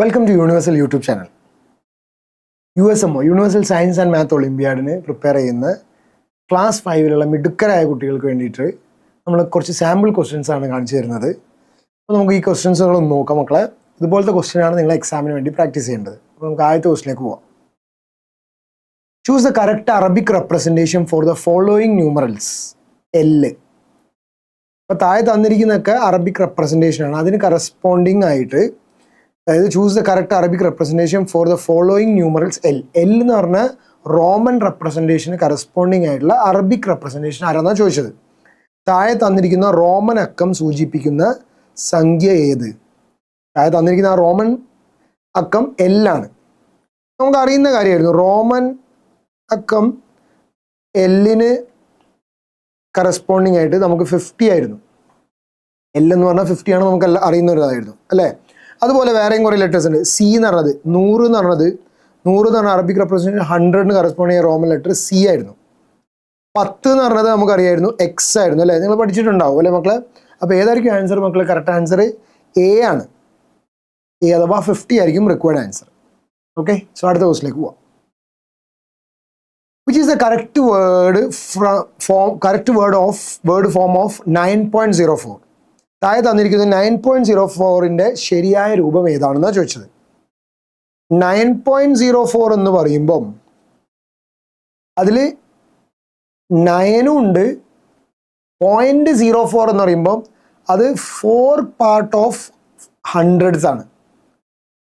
Welcome to universal YouTube channel U S M O universal science and math ഒളിമ്പ്യാഡിന് prepare ചെയ്യുന്ന class ഫൈവിലുള്ള മിടുക്കരായ കുട്ടികൾക്ക് വേണ്ടിയിട്ട് നമ്മൾ കുറച്ച് സാമ്പിൾ ക്വസ്റ്റ്യൻസ് ആണ് കാണിച്ചു തരുന്നത്. അപ്പോൾ നമുക്ക് ഈ ക്വസ്റ്റ്യൻസുകളൊന്ന് നോക്കാം മക്കളെ. ഇതുപോലത്തെ ക്വസ്റ്റ്യൻ ആണ് നിങ്ങൾ എക്സാമിന് വേണ്ടി പ്രാക്ടീസ് ചെയ്യേണ്ടത്. അപ്പോൾ നമുക്ക് ആദ്യത്തെ ക്വസ്റ്റിലേക്ക് പോവാം. Choose the correct Arabic representation for the following numerals L അപ്പോൾ താഴെ തന്നിരിക്കുന്നതൊക്കെ അറബിക് റെപ്രസെന്റേഷൻ ആണ്. അതിന് കറസ്പോണ്ടിങ് ആയിട്ട് അതായത് choose the correct Arabic representation for the following numerals L L എന്ന് പറഞ്ഞ റോമൻ റെപ്രസെന്റേഷന് കറസ്പോണ്ടിങ് ആയിട്ടുള്ള അറബിക് റെപ്രസെന്റേഷൻ ആരാന്നാണ് ചോദിച്ചത്? താഴെ തന്നിരിക്കുന്ന റോമൻ അക്കം സൂചിപ്പിക്കുന്ന സംഖ്യ ഏത്? താഴെ തന്നിരിക്കുന്ന ആ റോമൻ അക്കം എല്ലാണ് നമുക്ക് അറിയുന്ന കാര്യമായിരുന്നു. റോമൻ അക്കം എല്ലിന് കറസ്പോണ്ടിങ് ആയിട്ട് നമുക്ക് ഫിഫ്റ്റി ആയിരുന്നു. എൽ എന്ന് പറഞ്ഞാൽ ഫിഫ്റ്റി ആണ് നമുക്ക് അറിയുന്ന ഒരു ഇതായിരുന്നു. അല്ലേ? അതുപോലെ വേറെയും കുറേ ലെറ്റേഴ്സ് ഉണ്ട്. സി എന്ന് പറഞ്ഞത് നൂറ് എന്ന് പറഞ്ഞത് നൂറ് എന്ന് പറഞ്ഞ അറബിക് റെപ്രസെന്റേഷൻ ഹൺഡ്രഡിന് കറസ്പോണ്ട് ചെയ്യുന്ന റോമൻ ലെറ്റർ സി ആയിരുന്നു. പത്ത് എന്ന് പറഞ്ഞത് നമുക്കറിയായിരുന്നു എക്സ് ആയിരുന്നു അല്ലേ? നിങ്ങൾ പഠിച്ചിട്ടുണ്ടാവും അല്ലേ മക്കളെ? അപ്പോൾ ഏതായിരിക്കും ആൻസർ മക്കളെ? കറക്റ്റ് ആൻസർ എ ആണ്. എ അഥവാ ഫിഫ്റ്റി ആയിരിക്കും റിക്വയർഡ് ആൻസർ ഓക്കെ സോ അടുത്ത ക്വസ്റ്റിലേക്ക് പോവാം. Which is the correct word form correct word of word form of nine point zero four താഴെ തന്നിരിക്കുന്നത് നയൻ പോയിന്റ് സീറോ ഫോറിന്റെ ശരിയായ രൂപം ഏതാണെന്നാണ് ചോദിച്ചത്? നയൻ പോയിന്റ് സീറോ ഫോർ എന്ന് പറയുമ്പം അതിൽ നയനും ഉണ്ട് പോയിന്റ് സീറോ ഫോർ എന്ന് പറയുമ്പം അത് ഫോർ പാർട്ട് ഓഫ് ഹൺഡ്രഡ്സ് ആണ്.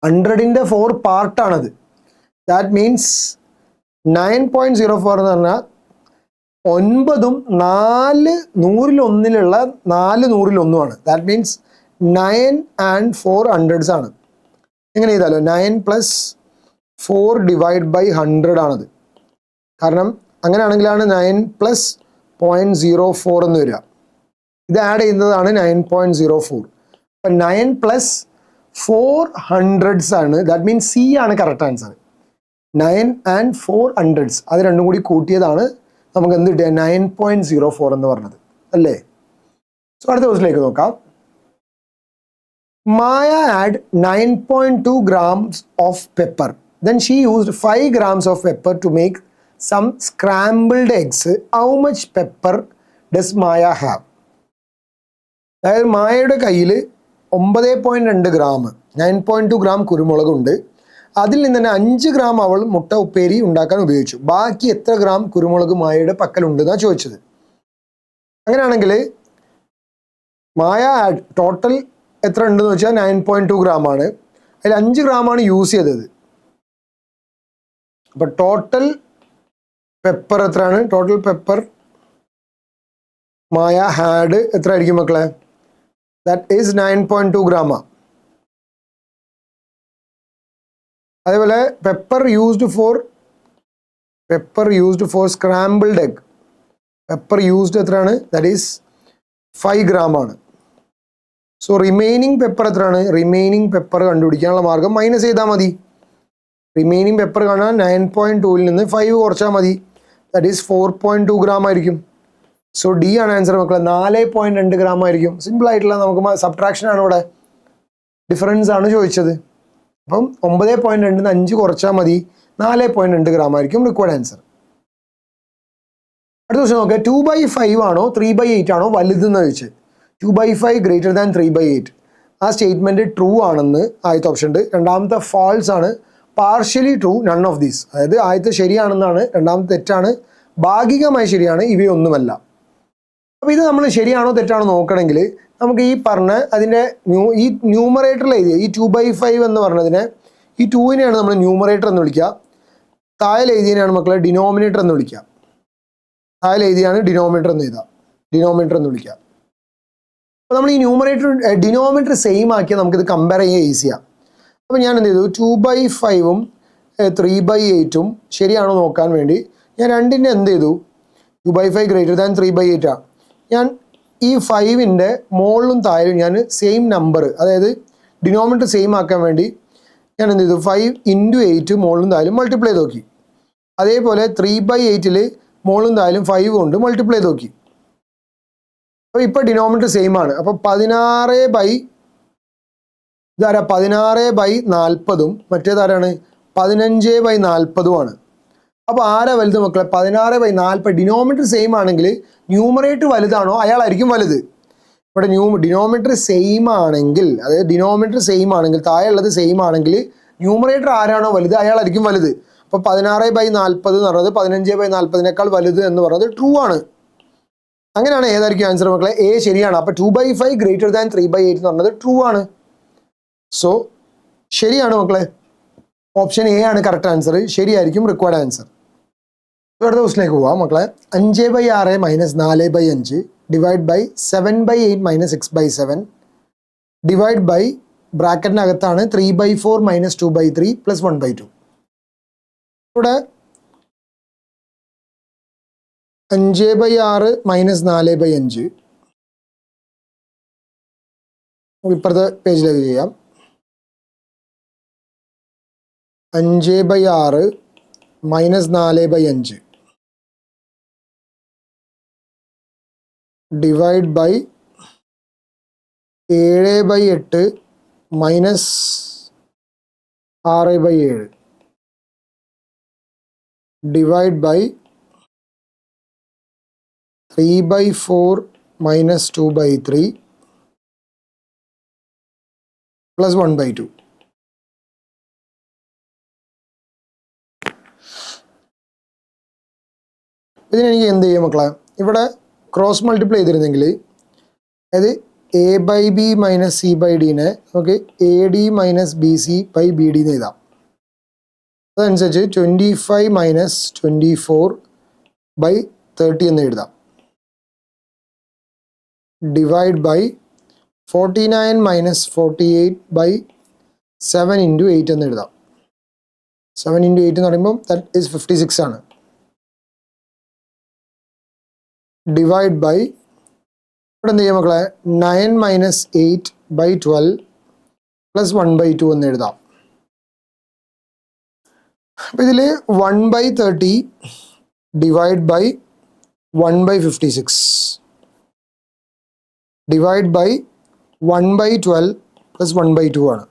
ഹൺഡ്രഡിന്റെ four പാർട്ടാണത് that means nine point zero four എന്ന് പറഞ്ഞാൽ ഒൻപതും നാല് നൂറിലൊന്നിലുള്ള നാല് നൂറിലൊന്നുമാണ്. That means nine and four hundreds ആണ്. എങ്ങനെ ചെയ്താലോ nine plus four divide by hundred ആണത്. കാരണം അങ്ങനെയാണെങ്കിലാണ് nine plus point zero four എന്ന് വരിക. ഇത് ആഡ് ചെയ്യുന്നതാണ് നയൻ പോയിന്റ് സീറോ ഫോർ അപ്പം നയൻ പ്ലസ് ഫോർ ഹൺഡ്രഡ്സ് ആണ്. ദാറ്റ് മീൻസ് സി ആണ് correct answer nine and four hundreds അത് രണ്ടും കൂടി കൂട്ടിയതാണ് നമുക്ക് എന്ത് കിട്ടിയ? നയൻ പോയിന്റ് സീറോ ഫോർ എന്ന് പറഞ്ഞത്. അല്ലേ? സോ അടുത്ത ക്വസ്റ്റിലേക്ക് നോക്കാം. Maya add nine point two grams of pepper then she used five grams of pepper to make some scrambled eggs how much pepper does Maya have അതായത് മായയുടെ കയ്യിൽ ഒമ്പത് പോയിന്റ് രണ്ട് gram nine point two gram കുരുമുളകുണ്ട്. അതിൽ നിന്ന് തന്നെ അഞ്ച് gram അവൾ മുട്ട ഉപ്പേരി ഉണ്ടാക്കാൻ ഉപയോഗിച്ചു. ബാക്കി എത്ര ഗ്രാം കുരുമുളക് മായയുടെ പക്കലുണ്ടെന്നാണ് ചോദിച്ചത്. അങ്ങനെയാണെങ്കിൽ മായ ടോട്ടൽ എത്ര ഉണ്ടെന്ന് വെച്ചാൽ നയൻ പോയിന്റ് ടു ഗ്രാം ആണ്. അതിൽ അഞ്ച് ആണ് യൂസ് ചെയ്തത്. അപ്പൊ ടോട്ടൽ പെപ്പർ എത്രയാണ്? ടോട്ടൽ പെപ്പർ മായ ഹാഡ് എത്ര ആയിരിക്കും മക്കളെ? That is nine point two ഗ്രാമാ അതേപോലെ pepper used for pepper used for scrambled egg pepper used എത്രയാണ്? ദാറ്റ് ഈസ് ഫൈവ് ഗ്രാം ആണ്. സോ റിമൈനിങ് പെപ്പർ എത്രയാണ്? റിമൈനിങ് പെപ്പർ കണ്ടുപിടിക്കാനുള്ള മാർഗം മൈനസ് ചെയ്താൽ മതി. റിമൈനിങ് പെപ്പർ കാണാൻ നയൻ പോയിന്റ് ടൂവിൽ നിന്ന് ഫൈവ് കുറച്ചാൽ മതി. That is four point two gram ആയിരിക്കും. സോ ഡി ആണ് ആൻസർ മക്കളെ. നാല് പോയിന്റ് രണ്ട് ഗ്രാം ആയിരിക്കും. സിമ്പിൾ ആയിട്ടുള്ള നമുക്ക് സബ്ട്രാക്ഷൻ ആണ് ഇവിടെ. ഡിഫറൻസ് ആണ് ചോദിച്ചത്. അപ്പം ഒമ്പത് പോയിന്റ് നിന്ന് അഞ്ച് കുറച്ചാൽ മതി. നാല് പോയിന്റ് രണ്ട് ഗ്രാം ആയിരിക്കും റിക്വയർഡ് ആൻസർ അടുത്ത ക്വസ്റ്റൻ നോക്കുക ടു ബൈ ഫൈവ് ആണോ ത്രീ ബൈ എയ്റ്റ് ആണോ വലുതെന്ന് ചോദിച്ചത് two by five greater than three by eight ആ സ്റ്റേറ്റ്മെന്റ് ട്രൂ ആണെന്ന് ആദ്യത്തെ ഓപ്ഷൻ ഉണ്ട്. രണ്ടാമത്തെ ഫാൾസ് ആണ്. Partially true none of these അതായത് ആദ്യത്തെ ശരിയാണെന്നാണ് രണ്ടാമത്തെ തെറ്റാണ്. ഭാഗികമായി ശരിയാണ് ഇവയൊന്നുമല്ല. അപ്പോൾ ഇത് നമ്മൾ ശരിയാണോ തെറ്റാണോ നോക്കണമെങ്കിൽ നമുക്ക് ഈ പറഞ്ഞ അതിന്റെ ന്യൂ ഈ ന്യൂമറേറ്ററിൽ എഴുതിയ ഈ ടു ബൈ ഫൈവ് എന്ന് പറഞ്ഞതിനെ ഈ ടൂവിനെയാണ് നമ്മൾ ന്യൂമറേറ്റർ എന്ന് വിളിക്കുക. താഴെ എഴുതിയതിനാണ് മക്കളെ ഡിനോമിനേറ്റർ എന്ന് വിളിക്കുക. താഴെ എഴുതിയാണ് ഡിനോമിനേറ്റർ എന്ന് എഴുതുക. ഡിനോമിനേറ്റർ എന്ന് വിളിക്കുക. അപ്പോൾ നമ്മൾ ഈ ന്യൂമറേറ്റർ ഡിനോമിനേറ്റർ സെയിം ആക്കിയാൽ നമുക്കിത് കമ്പയർ ചെയ്യാൻ ഈസിയാണ് അപ്പോൾ ഞാൻ എന്ത് ചെയ്തു? ടു ബൈ ഫൈവും ത്രീ ബൈ എയ്റ്റും ശരിയാണോ നോക്കാൻ വേണ്ടി ഞാൻ രണ്ടിന്റെ എന്ത് ചെയ്തു? Two by five greater than three by എയ്റ്റാണ് ഞാൻ ഈ ഫൈവിന്റെ മുകളിലും താഴെ ഞാൻ സെയിം നമ്പർ അതായത് ഡിനോമിനേറ്റർ സെയിം ആക്കാൻ വേണ്ടി ഞാൻ എന്ത് ചെയ്തു? ഫൈവ് ഇന്റു എയ്റ്റ് മുകളിലും താഴെ മൾട്ടിപ്ലൈ ചെയ്ത് നോക്കി. അതേപോലെ ത്രീ ബൈ എയ്റ്റിൽ മുകളിലും താഴെ ഫൈവ് കൊണ്ട് മൾട്ടിപ്ലൈ ചെയ്ത് നോക്കി. അപ്പോൾ ഇപ്പോൾ ഡിനോമിനേറ്റർ സെയിം ആണ്. അപ്പോൾ പതിനാറ് ബൈ ഇതാരാ? പതിനാറ് ബൈ നാൽപ്പതും മറ്റേതാരാണ്? പതിനഞ്ച് ബൈ നാൽപ്പതുമാണ് അപ്പോൾ ആരാ വലുത് മക്കളെ? പതിനാറ് ബൈ നാൽപ്പത് ഡിനോമീറ്റർ സെയിം ആണെങ്കിൽ ന്യൂമറേറ്റ് വലുതാണോ? അയാളായിരിക്കും വലുത്. ഇവിടെ ന്യൂ ഡിനോമീറ്റർ സെയിം ആണെങ്കിൽ അതായത് ഡിനോമീറ്റർ സെയിം ആണെങ്കിൽ താഴെയുള്ളത് സെയിം ആണെങ്കിൽ ന്യൂമറേറ്റർ ആരാണോ വലുത്? അയാളായിരിക്കും വലുത്. അപ്പോൾ പതിനാറ് ബൈ നാൽപ്പത് എന്ന് പറയുന്നത് പതിനഞ്ച് ബൈ നാൽപ്പതിനേക്കാൾ വലുത് എന്ന് പറയുന്നത് ട്രൂ ആണ്. അങ്ങനെയാണ് ഏതായിരിക്കും ആൻസർ മക്കളെ? എ ശരിയാണ്. അപ്പോൾ two by five greater than three by eight എന്ന് പറയുന്നത് ട്രൂ ആണ്. സോ ശരിയാണ് മക്കളെ? ഓപ്ഷൻ എ ആണ് കറക്റ്റ് ആൻസർ ശരിയായിരിക്കും റിക്വയർഡ് ആൻസർ അടുത്ത ക്വസ്റ്റിലേക്ക് പോവാം മക്കളെ. അഞ്ച് ബൈ ആറ് മൈനസ് നാല് ബൈ അഞ്ച് divide by seven by eight minus six by seven divide by ബ്രാക്കറ്റിനകത്താണ് three by four minus two by three plus one by two ഇവിടെ അഞ്ച് ബൈ ആറ് മൈനസ് നാല് ബൈ അഞ്ച്. ഇപ്പുറത്തെ പേജിലേക്ക് ചെയ്യാം. അഞ്ച് ബൈ ആറ് മൈനസ് നാല് ബൈ അഞ്ച്. ഡിവൈഡ് ബൈ ഏഴ് ബൈ എട്ട് മൈനസ് ആറ് ബൈ ഏഴ്. Divide by three by four minus two by three plus one by two. ഇതിനെനിക്ക് എന്ത് ചെയ്യും മക്കളെ? ഇവിടെ ക്രോസ് മൾട്ടിപ്ലൈ ചെയ്തിരുന്നെങ്കിൽ അതായത് A by B minus C by ഡിനെ നമുക്ക് A D minus B C by B D എന്ന് എഴുതാം. അതനുസരിച്ച് twenty five minus twenty four by thirty എന്ന് എഴുതാം. Divide by forty nine minus forty eight by seven into eight എന്ന് എഴുതാം. Seven into eight എന്ന് പറയുമ്പോൾ ദാറ്റ് ഈസ് ഫിഫ്റ്റി സിക്സ് ആണ്. ഡിവൈഡ് ബൈ ഇവിടെ എന്ത് ചെയ്യാം മക്കളെ? Nine minus eight by twelve plus one by two എന്ന് എഴുതാം. അപ്പം ഇതിൽ one by thirty divide by one by fifty six divide by one by twelve plus one by two ആണ്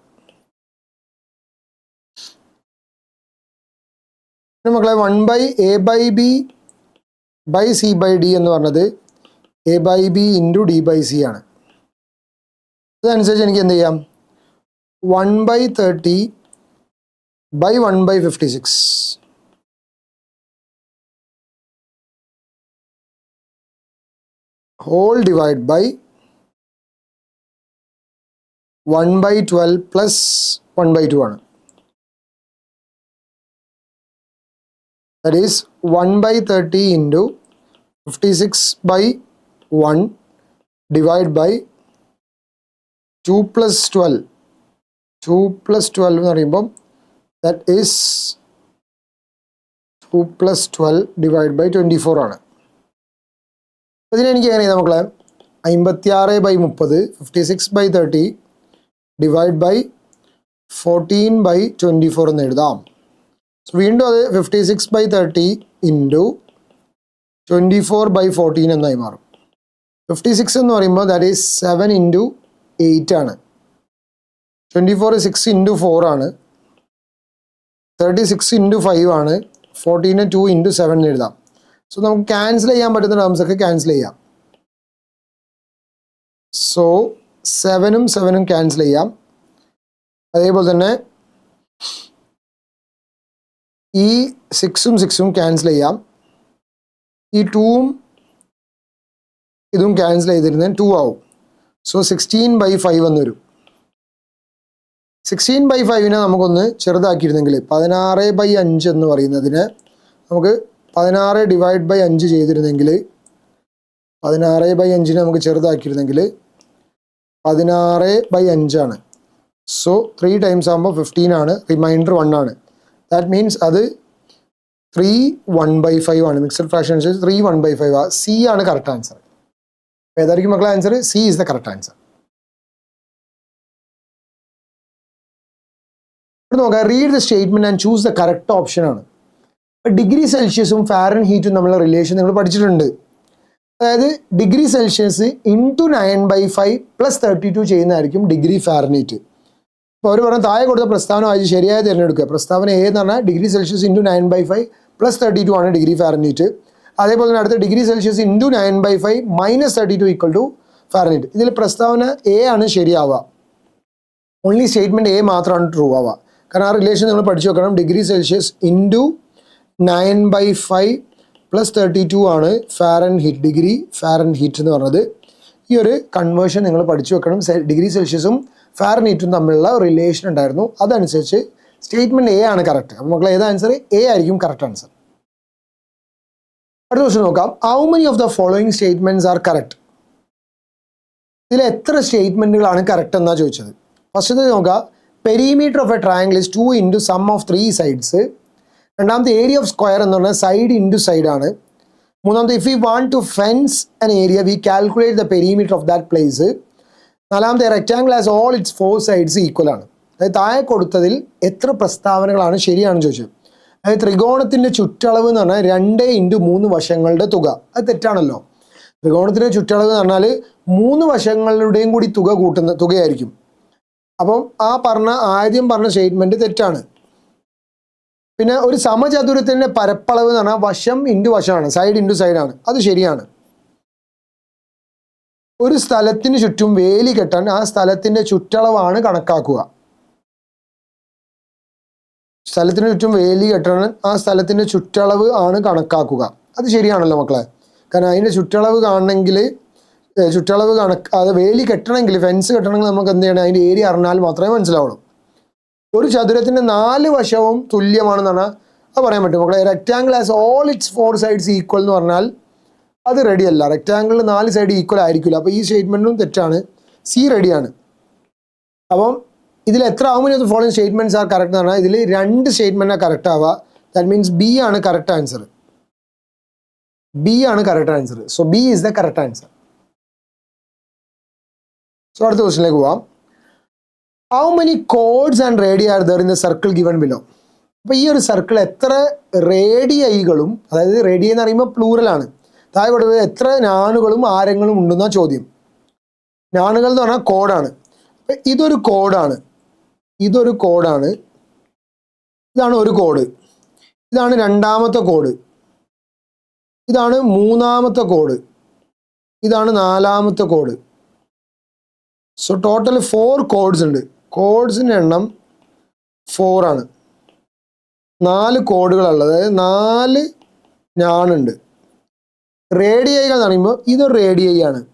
മക്കളെ one by A by B by C by D എന്ന് പറഞ്ഞത് A by B into D by C ആണ്. അതനുസരിച്ച് എനിക്ക് എന്ത് ചെയ്യാം? One by thirty by one by fifty six whole divide by one by twelve plus one by two ആണ്. That is 1 by 30 into 56 by 1 divided by 2 plus 12 2 plus 12 എന്ന് പറയുമ്പം that is 2 twelve 12 by by 24 ആണ്. ഇതിനെനിക്ക് എങ്ങനെ ചെയ്താൽ മക്കളെ? ആറ് by മുപ്പത് fifty six by thirty divide by fourteen by twenty four എന്ന് എഴുതാം. വീണ്ടും അത് fifty six by thirty into twenty four by fourteen എന്നായി മാറും. ഫിഫ്റ്റി സിക്സ് എന്ന് പറയുമ്പോൾ that is seven into eight ആണ്. Twenty four six into four ആണ്. തേർട്ടി സിക്സ് ഇന്റു ഫൈവ് ആണ് ഫോർട്ടീന് ടു ഇന്റു സെവൻ എഴുതാം. സോ നമുക്ക് ക്യാൻസൽ ചെയ്യാൻ പറ്റുന്ന ടേംസ് ഒക്കെ ക്യാൻസൽ ചെയ്യാം. സോ സെവനും സെവനും ക്യാൻസൽ ചെയ്യാം. അതേപോലെ തന്നെ ഈ സിക്സും സിക്സും ക്യാൻസൽ ചെയ്യാം. ഈ ടൂവും ഇതും ക്യാൻസൽ ചെയ്തിരുന്ന ടു ആവും. സോ സിക്സ്റ്റീൻ ബൈ ഫൈവ് എന്ന് വരും. സിക്സ്റ്റീൻ ബൈ ഫൈവിനെ നമുക്കൊന്ന് ചെറുതാക്കിയിരുന്നെങ്കിൽ പതിനാറ് ബൈ അഞ്ച് എന്ന് പറയുന്നതിന് നമുക്ക് പതിനാറ് ഡിവൈഡ് ബൈ അഞ്ച് ചെയ്തിരുന്നെങ്കിൽ പതിനാറ് ബൈ അഞ്ചിനെ നമുക്ക് ചെറുതാക്കിയിരുന്നെങ്കിൽ പതിനാറ് ബൈ അഞ്ചാണ്. സോ ത്രീ ടൈംസ് ആകുമ്പോൾ ഫിഫ്റ്റീൻ ആണ്. റിമൈൻഡർ വൺ ആണ്. ദാറ്റ് മീൻസ് അത് ത്രീ വൺ ബൈ ഫൈവ് ആണ്. മിക്സഡ് ഫ്രാക്ഷൻ അനുസരിച്ച് ത്രീ വൺ ബൈ ഫൈവ് ആ. സി ആണ് കറക്റ്റ് ആൻസർ ഏതായിരിക്കും മക്കളെ answer C is the correct answer ഇവിടെ നോക്കാം. Read the statement and choose the correct option ആണ്. ഡിഗ്രി സെൽഷ്യസും ഫാരൻ ഹീറ്റും തമ്മിലുള്ള റിലേഷൻ നിങ്ങൾ പഠിച്ചിട്ടുണ്ട്. അതായത് degree Celsius into nine by five plus thirty two ചെയ്യുന്നതായിരിക്കും ഡിഗ്രി ഫാരനീറ്റ് അപ്പോൾ അവർ പറഞ്ഞ താഴെ കൊടുത്ത പ്രസ്താവന വായിച്ച് ശരിയായി തിരഞ്ഞെടുക്കുക. പ്രസ്താവന എ എന്ന് പറഞ്ഞാൽ degree Celsius into nine by five plus thirty two ആണ് ഡിഗ്രി ഫാരനീറ്റ് അതേപോലെ തന്നെ അടുത്ത degree Celsius into nine by five minus thirty two equal to Fahrenheit ഇതിൽ പ്രസ്താവന എ ആണ് ശരിയാവുക. ഓൺലി സ്റ്റേറ്റ്മെന്റ് എ മാത്രമാണ് ട്രൂ ആവുക. കാരണം ആ റിലേഷൻ നിങ്ങൾ പഠിച്ചു വെക്കണം. Degree Celsius into nine by five plus thirty two ആണ് Fahrenheit degree Fahrenheit എന്ന് പറഞ്ഞത്. ഈ ഒരു കൺവേർഷൻ നിങ്ങൾ പഠിച്ചു വെക്കണം. ഡിഗ്രി സെൽഷ്യസും ഫാരൻ ഹീറ്റും തമ്മിലുള്ള റിലേഷൻ ഉണ്ടായിരുന്നു. അതനുസരിച്ച് സ്റ്റേറ്റ്മെന്റ് എ ആണ് കറക്റ്റ് അപ്പോൾ മക്കളെ ഏത് ആൻസർ എ ആയിരിക്കും കറക്റ്റ് ആൻസർ അടുത്ത ക്വസ്റ്റ്യൻ നോക്കാം. How many of the following statements are correct ഇതിൽ എത്ര സ്റ്റേറ്റ്മെന്റുകളാണ് കറക്റ്റ് എന്നാണ് ചോദിച്ചത്? ഫസ്റ്റത്തെ നോക്കുക. Perimeter of a triangle is two into sum of three sides രണ്ടാമത്തെ ഏരിയ ഓഫ് സ്ക്വയർ എന്ന് പറഞ്ഞാൽ സൈഡ് ഇന്റു സൈഡ് ആണ്. മൂന്നാമത്തെ if you want to fence an area we calculate the perimeter of that place നാലാമത്തെ rectangle as all its four sides equal ആണ്. അതായത് താഴെ കൊടുത്തതിൽ എത്ര പ്രസ്താവനകളാണ് ശരിയാണെന്ന് ചോദിച്ചത്. അതായത് ത്രികോണത്തിന്റെ ചുറ്റളവ് എന്ന് പറഞ്ഞാൽ രണ്ട് ഇന്റു മൂന്ന് വശങ്ങളുടെ തുക. അത് തെറ്റാണല്ലോ. ത്രികോണത്തിന്റെ ചുറ്റളവ് എന്ന് പറഞ്ഞാൽ മൂന്ന് വശങ്ങളുടെയും കൂടി തുക കൂട്ടുന്ന തുകയായിരിക്കും. അപ്പം ആ പറഞ്ഞ ആദ്യം പറഞ്ഞ സ്റ്റേറ്റ്മെന്റ് തെറ്റാണ്. പിന്നെ ഒരു സമചതുരത്തിന്റെ പരപ്പളവ് എന്ന് പറഞ്ഞാൽ വശം ഇന്റു വശമാണ്. സൈഡ് ഇന്റു സൈഡാണ് അത് ശരിയാണ്. ഒരു സ്ഥലത്തിന് ചുറ്റും വേലി കെട്ടാൻ ആ സ്ഥലത്തിന്റെ ചുറ്റളവാണ് കണക്കാക്കുക. സ്ഥലത്തിന് ചുറ്റും വേലി കെട്ടാൻ ആ സ്ഥലത്തിന്റെ ചുറ്റളവ് ആണ് കണക്കാക്കുക. അത് ശരിയാണല്ലോ മക്കളെ. കാരണം അതിന്റെ ചുറ്റളവ് കാണണമെങ്കിൽ ചുറ്റളവ് കണക്ക് അത് വേലി കെട്ടണമെങ്കിൽ ഫെൻസ് കെട്ടണമെങ്കിൽ നമുക്ക് എന്ത് ചെയ്യണം? അതിന്റെ ഏരിയ അറിഞ്ഞാൽ മാത്രമേ മനസ്സിലാവുള്ളൂ. ഒരു ചതുരത്തിന്റെ നാല് വശവും തുല്യമാണെന്നാണ് അത് പറയാൻ പറ്റും. മക്കളെ rectangle as all its four sides equal എന്ന് പറഞ്ഞാൽ അത് റെഡിയല്ല റെക്റ്റാങ്കിളിൽ നാല് സൈഡ് ഈക്വൽ ആയിരിക്കില്ല അപ്പോൾ ഈ സ്റ്റേറ്റ്മെന്റും തെറ്റാണ്. സി റെഡിയാണ് അപ്പം ഇതിൽ എത്ര ആവുമ്പോൾ ഇത് ഫോളോയിങ് സ്റ്റേറ്റ്മെന്റ്സ് ആർ കറക്റ്റ് എന്ന് പറഞ്ഞാൽ ഇതിൽ രണ്ട് സ്റ്റേറ്റ്മെന്റാണ് കറക്റ്റ് ആവുക. ദാറ്റ് മീൻസ് ബി ആണ് കറക്റ്റ് ആൻസർ ബി ആണ് correct answer so B is the correct answer so അടുത്ത ക്വസ്റ്റിനിലേക്ക് പോവാം. How many chords and radii are there in the circle given below അപ്പോൾ ഈ ഒരു സർക്കിൾ എത്ര റേഡിയൈകളും അതായത് റേഡിയ എന്ന് പറയുമ്പോൾ പ്ലൂറലാണ് താഴെ കൊടുത്തത് എത്ര ഞാനുകളും ആരങ്ങളും ഉണ്ടെന്ന ചോദ്യം. ഞാനുകൾ എന്ന് പറഞ്ഞാൽ കോഡാണ്. ഇതൊരു കോഡാണ്. ഇതൊരു കോഡാണ്. ഇതാണ് ഒരു കോഡ്. ഇതാണ് രണ്ടാമത്തെ കോഡ്. ഇതാണ് മൂന്നാമത്തെ കോഡ്. ഇതാണ് നാലാമത്തെ കോഡ്. സോ ടോട്ടൽ ഫോർ കോഡ്സ് ഉണ്ട്. കോഡ്സിന്റെ എണ്ണം ഫോർ ആണ്. നാല് കോഡുകളുള്ളത് അതായത് നാല് ഞാണുണ്ട് റേഡിയൈകൾ എന്ന് പറയുമ്പോൾ ഇതൊരു റേഡിയൈ ആണ്.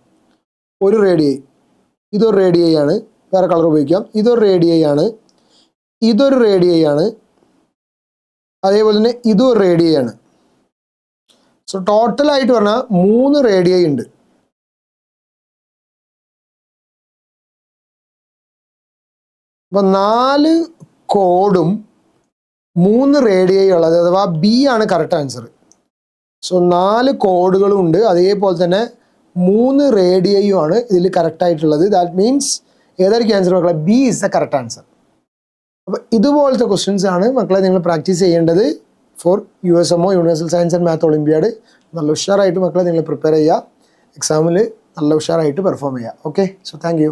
ഒരു റേഡിയൈ ഇതൊരു റേഡിയൈ ആണ്. വേറെ കളർ ഉപയോഗിക്കാം. ഇതൊരു റേഡിയൈ ആണ്. ഇതൊരു റേഡിയൈ ആണ്. അതേപോലെ തന്നെ ഇതും ഒരു റേഡിയൈ ആണ് സോ ടോട്ടലായിട്ട് പറഞ്ഞാൽ മൂന്ന് റേഡിയൈ ഉണ്ട്. അപ്പം നാല് കോഡും മൂന്ന് റേഡിയൈ ഉള്ളത്. അഥവാ ബി ആണ് കറക്റ്റ് ആൻസർ സോ നാല് കോഡുകളും ഉണ്ട്. അതേപോലെ തന്നെ മൂന്ന് റേഡിയയും ആണ് ഇതിൽ കറക്റ്റ് ആയിട്ടുള്ളത്. ദാറ്റ് മീൻസ് ഏതായിരിക്കും ആൻസർ മക്കളെ? B is the correct answer അപ്പോൾ ഇതുപോലത്തെ ക്വസ്റ്റ്യൻസ് ആണ് മക്കളെ നിങ്ങൾ പ്രാക്ടീസ് ചെയ്യേണ്ടത് for U S M O universal science and math olympiad നല്ല ഉഷാറായിട്ട് മക്കളെ നിങ്ങൾ പ്രിപ്പയർ ചെയ്യുക. എക്സാമിൽ നല്ല ഉഷാറായിട്ട് പെർഫോം ചെയ്യുക. Okay so thank